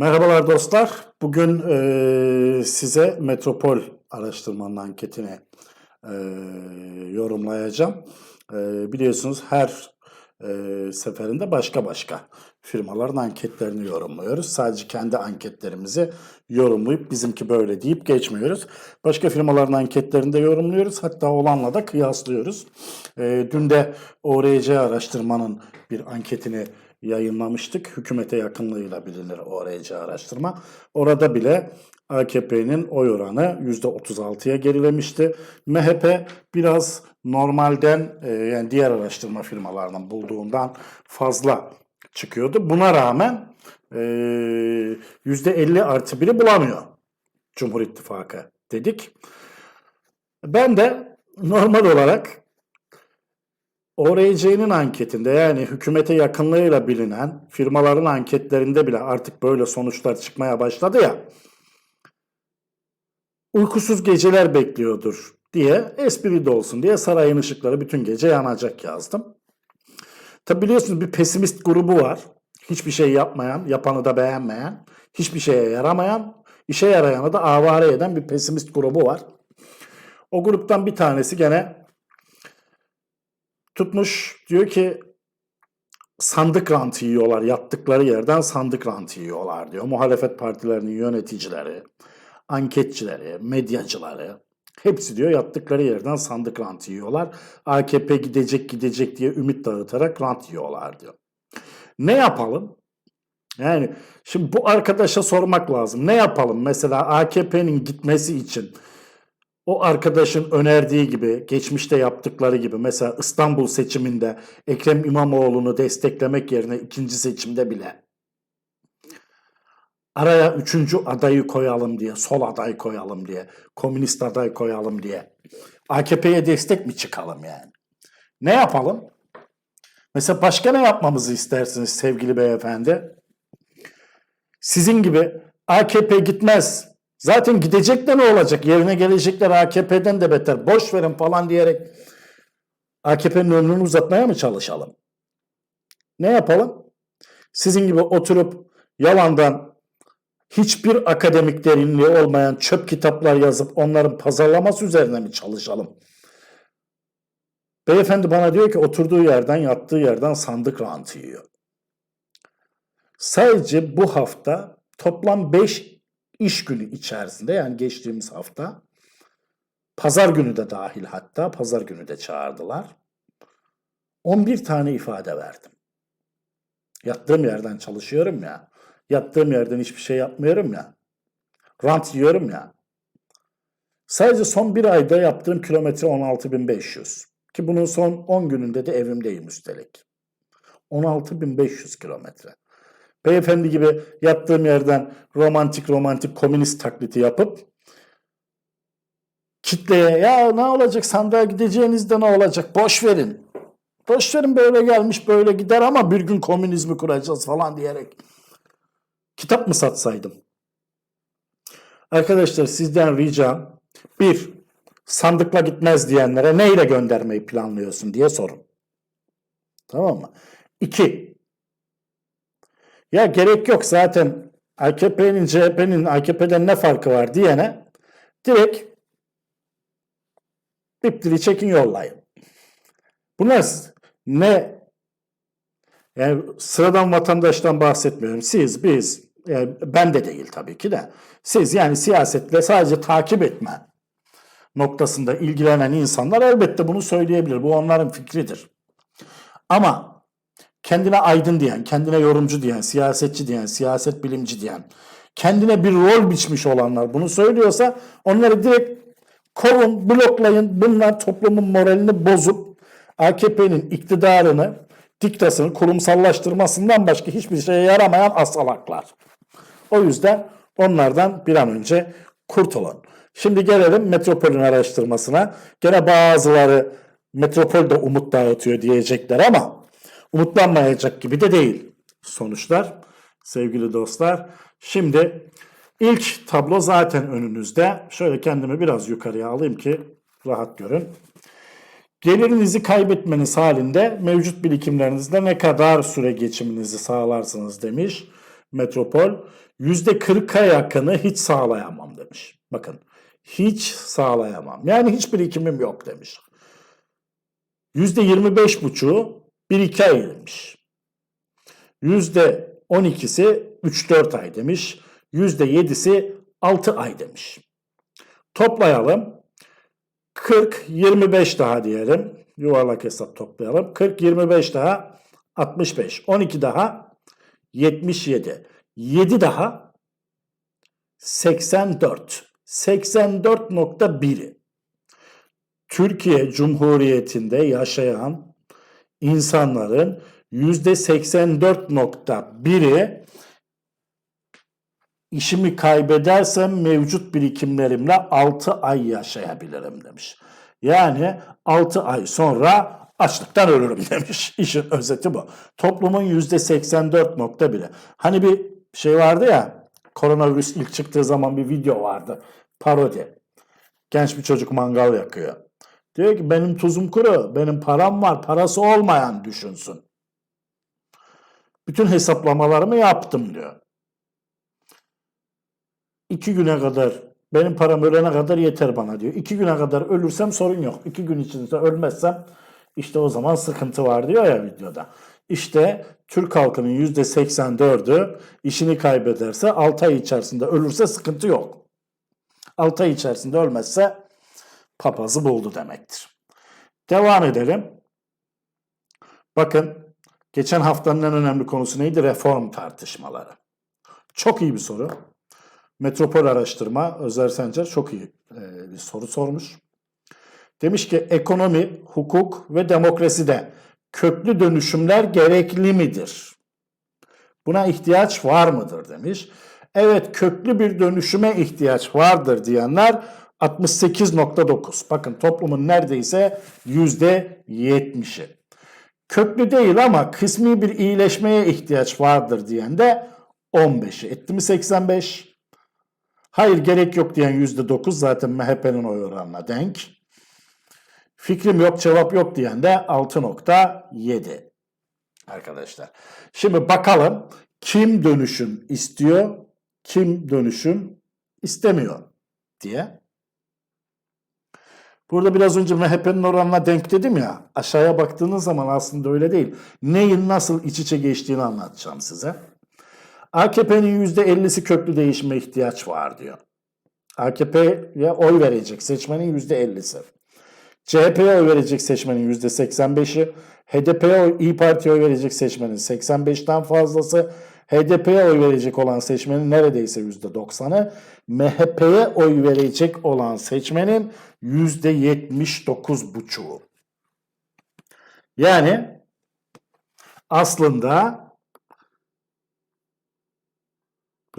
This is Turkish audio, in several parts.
Merhabalar dostlar. Bugün eee, size Metropol araştırmanın anketini eee, yorumlayacağım. Eee, biliyorsunuz her eee, seferinde başka başka firmaların anketlerini yorumluyoruz. Sadece kendi anketlerimizi yorumlayıp bizimki böyle deyip geçmiyoruz. Başka firmaların anketlerini de yorumluyoruz. Hatta olanla da kıyaslıyoruz. Eee, dün de ORC araştırmanın bir anketini yayınlamıştık. Hükümete yakınlığıyla bilinir ORC araştırma. Orada bile AKP'nin oy oranı %36'ya gerilemişti. MHP biraz normalden e, yani diğer araştırma firmalarının bulduğundan fazla çıkıyordu. Buna rağmen e, %50 artı 1'i bulamıyor Cumhur İttifakı dedik. Ben de normal olarak ORC'nin anketinde yani hükümete yakınlığıyla bilinen firmaların anketlerinde bile artık böyle sonuçlar çıkmaya başladı ya. Uykusuz geceler bekliyordur diye espri de olsun diye sarayın ışıkları bütün gece yanacak yazdım. Tabi biliyorsunuz bir pesimist grubu var. Hiçbir şey yapmayan, yapanı da beğenmeyen, hiçbir şeye yaramayan, işe yarayanı da avare eden bir pesimist grubu var. O gruptan bir tanesi gene tutmuş diyor ki sandık rantı yiyorlar. Yattıkları yerden sandık rantı yiyorlar diyor. Muhalefet partilerinin yöneticileri, anketçileri, medyacıları hepsi diyor yattıkları yerden sandık rantı yiyorlar. AKP gidecek gidecek diye ümit dağıtarak rant yiyorlar diyor. Ne yapalım? Yani şimdi bu arkadaşa sormak lazım. Ne yapalım? Mesela AKP'nin gitmesi için o arkadaşın önerdiği gibi, geçmişte yaptıkları gibi mesela İstanbul seçiminde Ekrem İmamoğlu'nu desteklemek yerine ikinci seçimde bile araya üçüncü adayı koyalım diye, sol aday koyalım diye, komünist aday koyalım diye AKP'ye destek mi çıkalım yani? Ne yapalım? Mesela başka ne yapmamızı istersiniz sevgili beyefendi? Sizin gibi AKP gitmez, Zaten gidecek de ne olacak? Yerine gelecekler AKP'den de beter. Boş verin falan diyerek AKP'nin ömrünü uzatmaya mı çalışalım? Ne yapalım? Sizin gibi oturup yalandan hiçbir akademik derinliği olmayan çöp kitaplar yazıp onların pazarlaması üzerine mi çalışalım? Beyefendi bana diyor ki oturduğu yerden yattığı yerden sandık rantı yiyor. Sadece bu hafta toplam 5 iş günü içerisinde yani geçtiğimiz hafta pazar günü de dahil hatta pazar günü de çağırdılar. 11 tane ifade verdim. Yattığım yerden çalışıyorum ya. Yattığım yerden hiçbir şey yapmıyorum ya. Rant yiyorum ya. Sadece son bir ayda yaptığım kilometre 16.500. Ki bunun son 10 gününde de evimdeyim üstelik. 16.500 kilometre beyefendi gibi yattığım yerden romantik romantik komünist taklidi yapıp kitleye ya ne olacak sandığa gideceğinizde ne olacak boş verin. Boş verin böyle gelmiş böyle gider ama bir gün komünizmi kuracağız falan diyerek kitap mı satsaydım? Arkadaşlar sizden ricam bir sandıkla gitmez diyenlere neyle göndermeyi planlıyorsun diye sorun. Tamam mı? İki, ya gerek yok zaten AKP'nin CHP'nin AKP'den ne farkı var diyene direkt iptiri çekin yollayın. Bunlar ne yani sıradan vatandaştan bahsetmiyorum. Siz, biz, yani ben de değil tabii ki de. Siz yani siyasetle sadece takip etme noktasında ilgilenen insanlar elbette bunu söyleyebilir. Bu onların fikridir. Ama kendine aydın diyen, kendine yorumcu diyen, siyasetçi diyen, siyaset bilimci diyen, kendine bir rol biçmiş olanlar bunu söylüyorsa onları direkt kovun, bloklayın. Bunlar toplumun moralini bozup AKP'nin iktidarını, diktasını kurumsallaştırmasından başka hiçbir şeye yaramayan asalaklar. O yüzden onlardan bir an önce kurtulun. Şimdi gelelim Metropol'ün araştırmasına. Gene bazıları Metropol de umut dağıtıyor diyecekler ama umutlanmayacak gibi de değil sonuçlar sevgili dostlar. Şimdi ilk tablo zaten önünüzde. Şöyle kendimi biraz yukarıya alayım ki rahat görün. Gelirinizi kaybetmeniz halinde mevcut birikimlerinizde ne kadar süre geçiminizi sağlarsınız demiş. Metropol %40'a yakını hiç sağlayamam demiş. Bakın hiç sağlayamam. Yani hiç birikimim yok demiş. %25,5'u 1-2 ay demiş. %12'si 3-4 ay demiş. %7'si 6 ay demiş. Toplayalım. 40, 25 daha diyelim. Yuvarlak hesap toplayalım. 40, 25 daha 65. 12 daha 77. 7 daha 84. 84.1'i. Türkiye Cumhuriyeti'nde yaşayan insanların %84.1'i işimi kaybedersem mevcut birikimlerimle 6 ay yaşayabilirim demiş. Yani 6 ay sonra açlıktan ölürüm demiş. İşin özeti bu. Toplumun %84.1'i. Hani bir şey vardı ya koronavirüs ilk çıktığı zaman bir video vardı. Parodi. Genç bir çocuk mangal yakıyor. Diyor ki benim tuzum kuru, benim param var, parası olmayan düşünsün. Bütün hesaplamalarımı yaptım diyor. İki güne kadar benim param ölene kadar yeter bana diyor. İki güne kadar ölürsem sorun yok. İki gün içinde ölmezsem işte o zaman sıkıntı var diyor ya videoda. İşte Türk halkının yüzde 84'ü işini kaybederse 6 ay içerisinde ölürse sıkıntı yok. 6 ay içerisinde ölmezse papazı buldu demektir. Devam edelim. Bakın geçen haftanın en önemli konusu neydi? Reform tartışmaları. Çok iyi bir soru. Metropol Araştırma Özer Sencer çok iyi e, bir soru sormuş. Demiş ki ekonomi, hukuk ve demokraside köklü dönüşümler gerekli midir? Buna ihtiyaç var mıdır demiş. Evet köklü bir dönüşüme ihtiyaç vardır diyenler 68.9. Bakın toplumun neredeyse %70'i. Köklü değil ama kısmi bir iyileşmeye ihtiyaç vardır diyen de 15'i. Etti mi 85? Hayır gerek yok diyen %9 zaten MHP'nin oy oranına denk. Fikrim yok cevap yok diyen de 6.7 arkadaşlar. Şimdi bakalım kim dönüşüm istiyor, kim dönüşüm istemiyor diye. Burada biraz önce MHP'nin oranına denk dedim ya. Aşağıya baktığınız zaman aslında öyle değil. Neyin nasıl iç içe geçtiğini anlatacağım size. AKP'nin %50'si köklü değişime ihtiyaç var diyor. AKP'ye oy verecek seçmenin %50'si. CHP'ye oy verecek seçmenin %85'i. HDP'ye İyi Parti'ye oy verecek seçmenin 85'ten fazlası. HDP'ye oy verecek olan seçmenin neredeyse %90'ı. MHP'ye oy verecek olan seçmenin %79,5'u. Yani aslında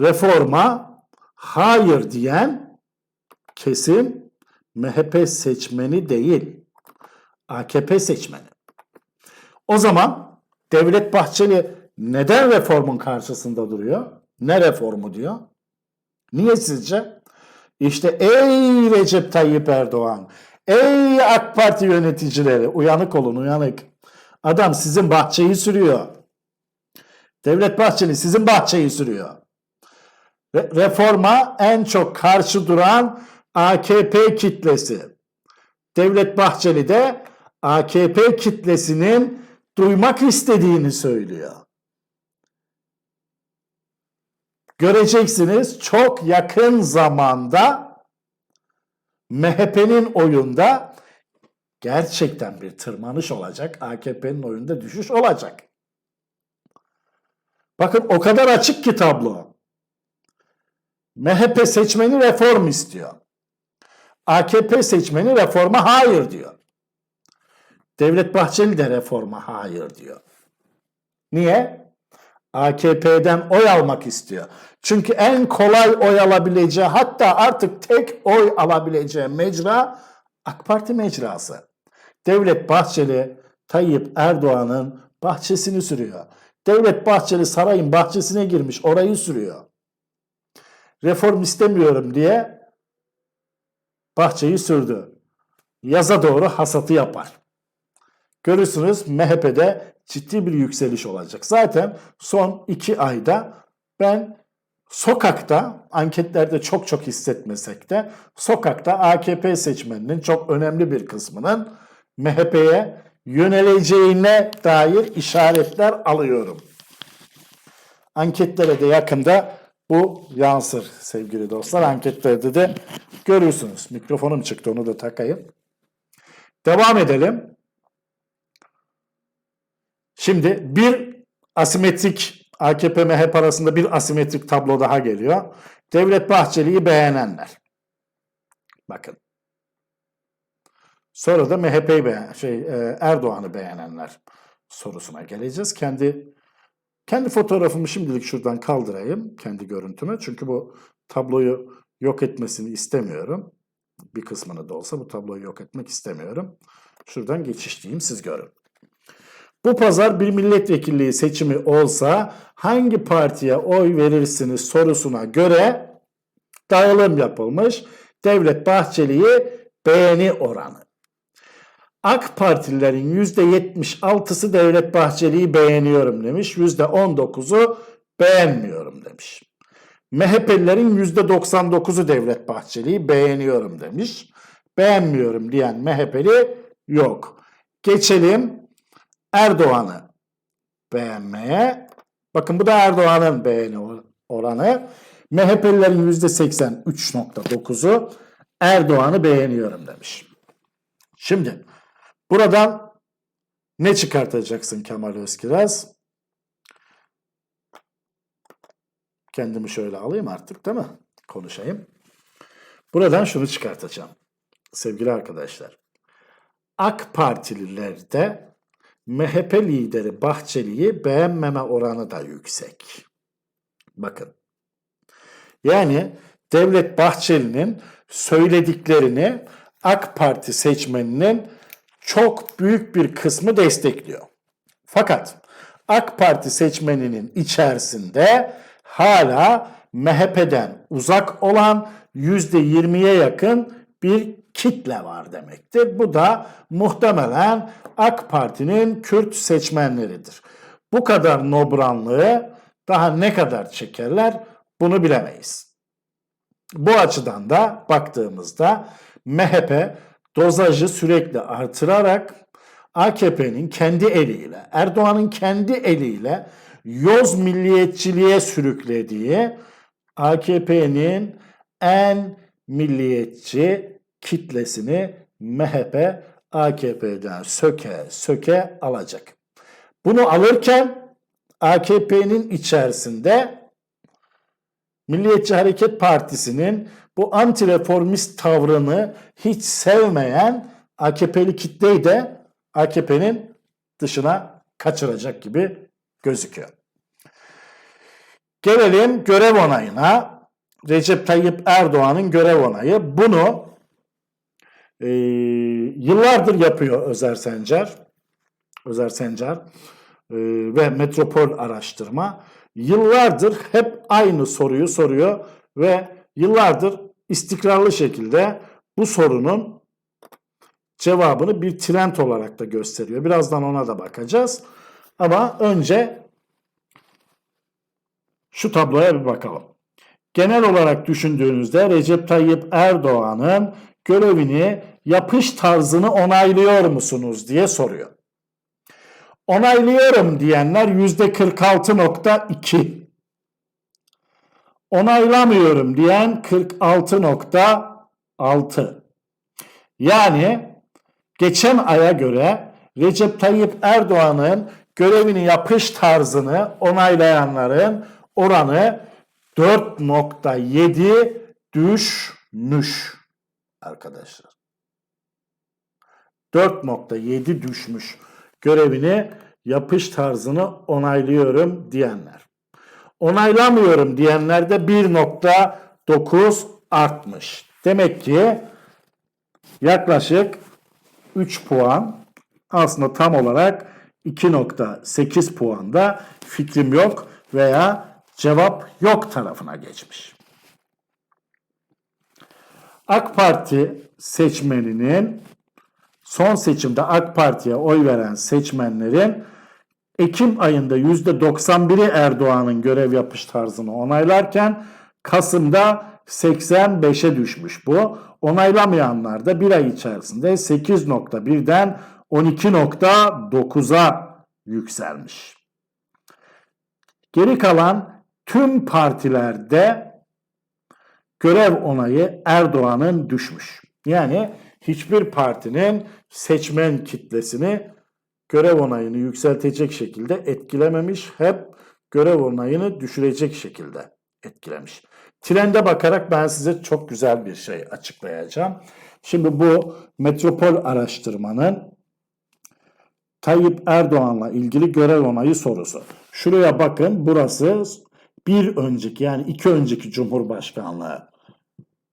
reforma hayır diyen kesim MHP seçmeni değil, AKP seçmeni. O zaman Devlet Bahçeli neden reformun karşısında duruyor? Ne reformu diyor? Niye sizce? İşte ey Recep Tayyip Erdoğan, ey AK Parti yöneticileri uyanık olun uyanık. Adam sizin bahçeyi sürüyor. Devlet Bahçeli sizin bahçeyi sürüyor. Re- reforma en çok karşı duran AKP kitlesi. Devlet Bahçeli de AKP kitlesinin duymak istediğini söylüyor. Göreceksiniz çok yakın zamanda MHP'nin oyunda gerçekten bir tırmanış olacak. AKP'nin oyunda düşüş olacak. Bakın o kadar açık ki tablo. MHP seçmeni reform istiyor. AKP seçmeni reforma hayır diyor. Devlet Bahçeli de reforma hayır diyor. Niye? AKP'den oy almak istiyor. Çünkü en kolay oy alabileceği hatta artık tek oy alabileceği mecra AK Parti mecrası. Devlet Bahçeli Tayyip Erdoğan'ın bahçesini sürüyor. Devlet Bahçeli sarayın bahçesine girmiş orayı sürüyor. Reform istemiyorum diye bahçeyi sürdü. Yaza doğru hasatı yapar. Görürsünüz MHP'de ciddi bir yükseliş olacak. Zaten son iki ayda Ben sokakta, anketlerde çok çok hissetmesek de sokakta AKP seçmeninin çok önemli bir kısmının MHP'ye yöneleceğine dair işaretler alıyorum. Anketlere de yakında bu yansır sevgili dostlar. Anketlerde de görürsünüz. Mikrofonum çıktı onu da takayım. Devam edelim. Şimdi bir asimetrik AKP MHP arasında bir asimetrik tablo daha geliyor. Devlet Bahçeli'yi beğenenler. Bakın. Sonra da MHP'yi beğen, şey e, Erdoğan'ı beğenenler sorusuna geleceğiz. Kendi kendi fotoğrafımı şimdilik şuradan kaldırayım kendi görüntümü. Çünkü bu tabloyu yok etmesini istemiyorum. Bir kısmını da olsa bu tabloyu yok etmek istemiyorum. Şuradan geçişleyeyim siz görün. Bu pazar bir milletvekilliği seçimi olsa hangi partiye oy verirsiniz sorusuna göre dağılım yapılmış. Devlet Bahçeli'yi beğeni oranı. AK Partililerin %76'sı Devlet Bahçeli'yi beğeniyorum demiş. %19'u beğenmiyorum demiş. MHP'lilerin %99'u Devlet Bahçeli'yi beğeniyorum demiş. Beğenmiyorum diyen MHP'li yok. Geçelim Erdoğan'ı beğenmeye. Bakın bu da Erdoğan'ın beğeni oranı. MHP'lilerin %83.9'u Erdoğan'ı beğeniyorum demiş. Şimdi buradan ne çıkartacaksın Kemal Özkiraz? Kendimi şöyle alayım artık değil mi? Konuşayım. Buradan şunu çıkartacağım. Sevgili arkadaşlar. AK Partililerde MHP lideri Bahçeli'yi beğenmeme oranı da yüksek. Bakın. Yani Devlet Bahçeli'nin söylediklerini AK Parti seçmeninin çok büyük bir kısmı destekliyor. Fakat AK Parti seçmeninin içerisinde hala MHP'den uzak olan %20'ye yakın bir kitle var demektir. Bu da muhtemelen AK Parti'nin Kürt seçmenleridir. Bu kadar nobranlığı daha ne kadar çekerler bunu bilemeyiz. Bu açıdan da baktığımızda MHP dozajı sürekli artırarak AKP'nin kendi eliyle, Erdoğan'ın kendi eliyle yoz milliyetçiliğe sürüklediği AKP'nin en milliyetçi kitlesini MHP AKP'den söke söke alacak. Bunu alırken AKP'nin içerisinde Milliyetçi Hareket Partisi'nin bu antireformist tavrını hiç sevmeyen AKP'li kitleyi de AKP'nin dışına kaçıracak gibi gözüküyor. Gelelim görev onayına. Recep Tayyip Erdoğan'ın görev onayı. Bunu e, yıllardır yapıyor Özer Sencer. Özer Sencer e, ve Metropol Araştırma. Yıllardır hep aynı soruyu soruyor ve yıllardır istikrarlı şekilde bu sorunun cevabını bir trend olarak da gösteriyor. Birazdan ona da bakacağız. Ama önce şu tabloya bir bakalım. Genel olarak düşündüğünüzde Recep Tayyip Erdoğan'ın görevini yapış tarzını onaylıyor musunuz diye soruyor. Onaylıyorum diyenler %46.2. Onaylamıyorum diyen 46.6. Yani geçen aya göre Recep Tayyip Erdoğan'ın görevini yapış tarzını onaylayanların oranı 4.7 düşmüş arkadaşlar. 4.7 düşmüş görevini yapış tarzını onaylıyorum diyenler. Onaylamıyorum diyenler de 1.9 artmış. Demek ki yaklaşık 3 puan aslında tam olarak 2.8 puanda fikrim yok veya cevap yok tarafına geçmiş. AK Parti seçmeninin son seçimde AK Parti'ye oy veren seçmenlerin Ekim ayında %91'i Erdoğan'ın görev yapış tarzını onaylarken Kasım'da 85'e düşmüş bu. Onaylamayanlar da bir ay içerisinde 8.1'den 12.9'a yükselmiş. Geri kalan tüm partilerde görev onayı Erdoğan'ın düşmüş. Yani hiçbir partinin seçmen kitlesini görev onayını yükseltecek şekilde etkilememiş. Hep görev onayını düşürecek şekilde etkilemiş. Trende bakarak ben size çok güzel bir şey açıklayacağım. Şimdi bu metropol araştırmanın Tayyip Erdoğan'la ilgili görev onayı sorusu. Şuraya bakın burası bir önceki yani iki önceki Cumhurbaşkanlığı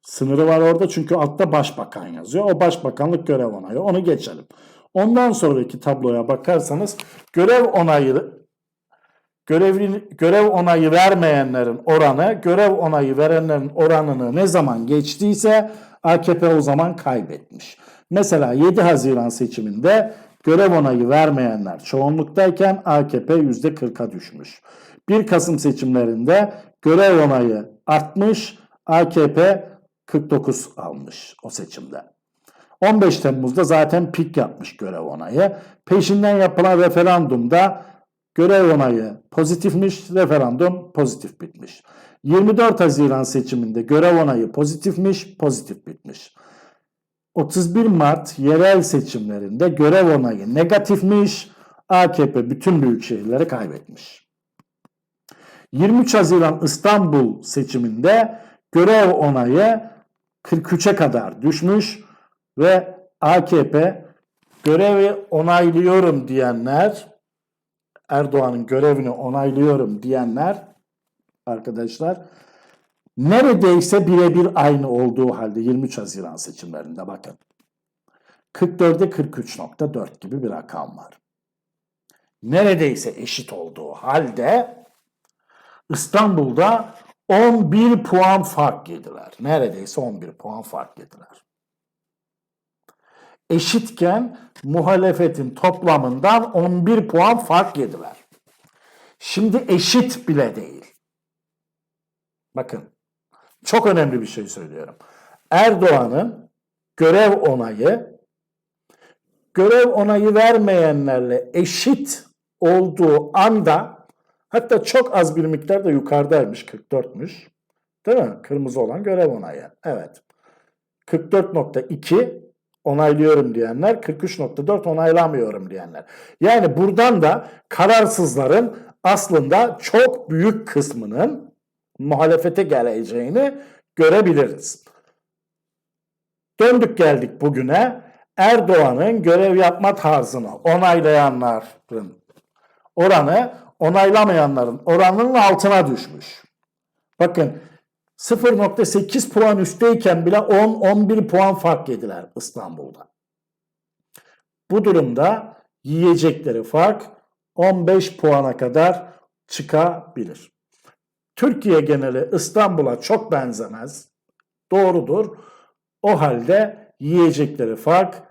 sınırı var orada çünkü altta başbakan yazıyor. O başbakanlık görev onayı onu geçelim. Ondan sonraki tabloya bakarsanız görev onayı görev, görev onayı vermeyenlerin oranı görev onayı verenlerin oranını ne zaman geçtiyse AKP o zaman kaybetmiş. Mesela 7 Haziran seçiminde görev onayı vermeyenler çoğunluktayken AKP %40'a düşmüş. 1 Kasım seçimlerinde görev onayı artmış, AKP 49 almış o seçimde. 15 Temmuz'da zaten pik yapmış görev onayı. Peşinden yapılan referandumda görev onayı pozitifmiş, referandum pozitif bitmiş. 24 Haziran seçiminde görev onayı pozitifmiş, pozitif bitmiş. 31 Mart yerel seçimlerinde görev onayı negatifmiş, AKP bütün büyük şehirleri kaybetmiş. 23 Haziran İstanbul seçiminde görev onayı 43'e kadar düşmüş ve AKP görevi onaylıyorum diyenler Erdoğan'ın görevini onaylıyorum diyenler arkadaşlar neredeyse birebir aynı olduğu halde 23 Haziran seçimlerinde bakın. 44'e 43.4 gibi bir rakam var. Neredeyse eşit olduğu halde İstanbul'da 11 puan fark yediler. Neredeyse 11 puan fark yediler. Eşitken muhalefetin toplamından 11 puan fark yediler. Şimdi eşit bile değil. Bakın çok önemli bir şey söylüyorum. Erdoğan'ın görev onayı görev onayı vermeyenlerle eşit olduğu anda hatta çok az bir miktar da yukarıdaymış 44'müş. Değil mi? Kırmızı olan görev onayı. Evet. 44.2 onaylıyorum diyenler, 43.4 onaylamıyorum diyenler. Yani buradan da kararsızların aslında çok büyük kısmının muhalefete geleceğini görebiliriz. Döndük geldik bugüne. Erdoğan'ın görev yapma tarzını onaylayanların oranı onaylamayanların oranının altına düşmüş. Bakın 0.8 puan üstteyken bile 10-11 puan fark yediler İstanbul'da. Bu durumda yiyecekleri fark 15 puana kadar çıkabilir. Türkiye geneli İstanbul'a çok benzemez. Doğrudur. O halde yiyecekleri fark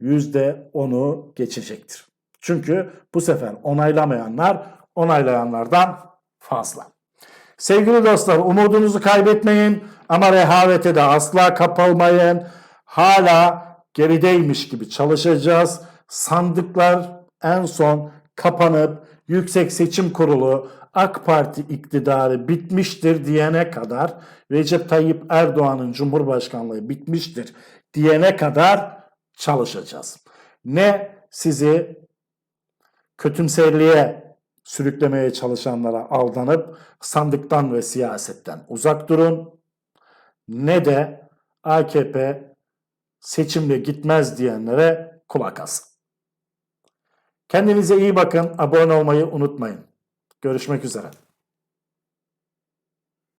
%10'u geçecektir. Çünkü bu sefer onaylamayanlar onaylayanlardan fazla. Sevgili dostlar umudunuzu kaybetmeyin ama rehavete de asla kapılmayın. Hala gerideymiş gibi çalışacağız. Sandıklar en son kapanıp Yüksek Seçim Kurulu AK Parti iktidarı bitmiştir diyene kadar Recep Tayyip Erdoğan'ın Cumhurbaşkanlığı bitmiştir diyene kadar çalışacağız. Ne sizi kötümserliğe sürüklemeye çalışanlara aldanıp sandıktan ve siyasetten uzak durun. Ne de AKP seçimle gitmez diyenlere kulak asın. Kendinize iyi bakın. Abone olmayı unutmayın. Görüşmek üzere.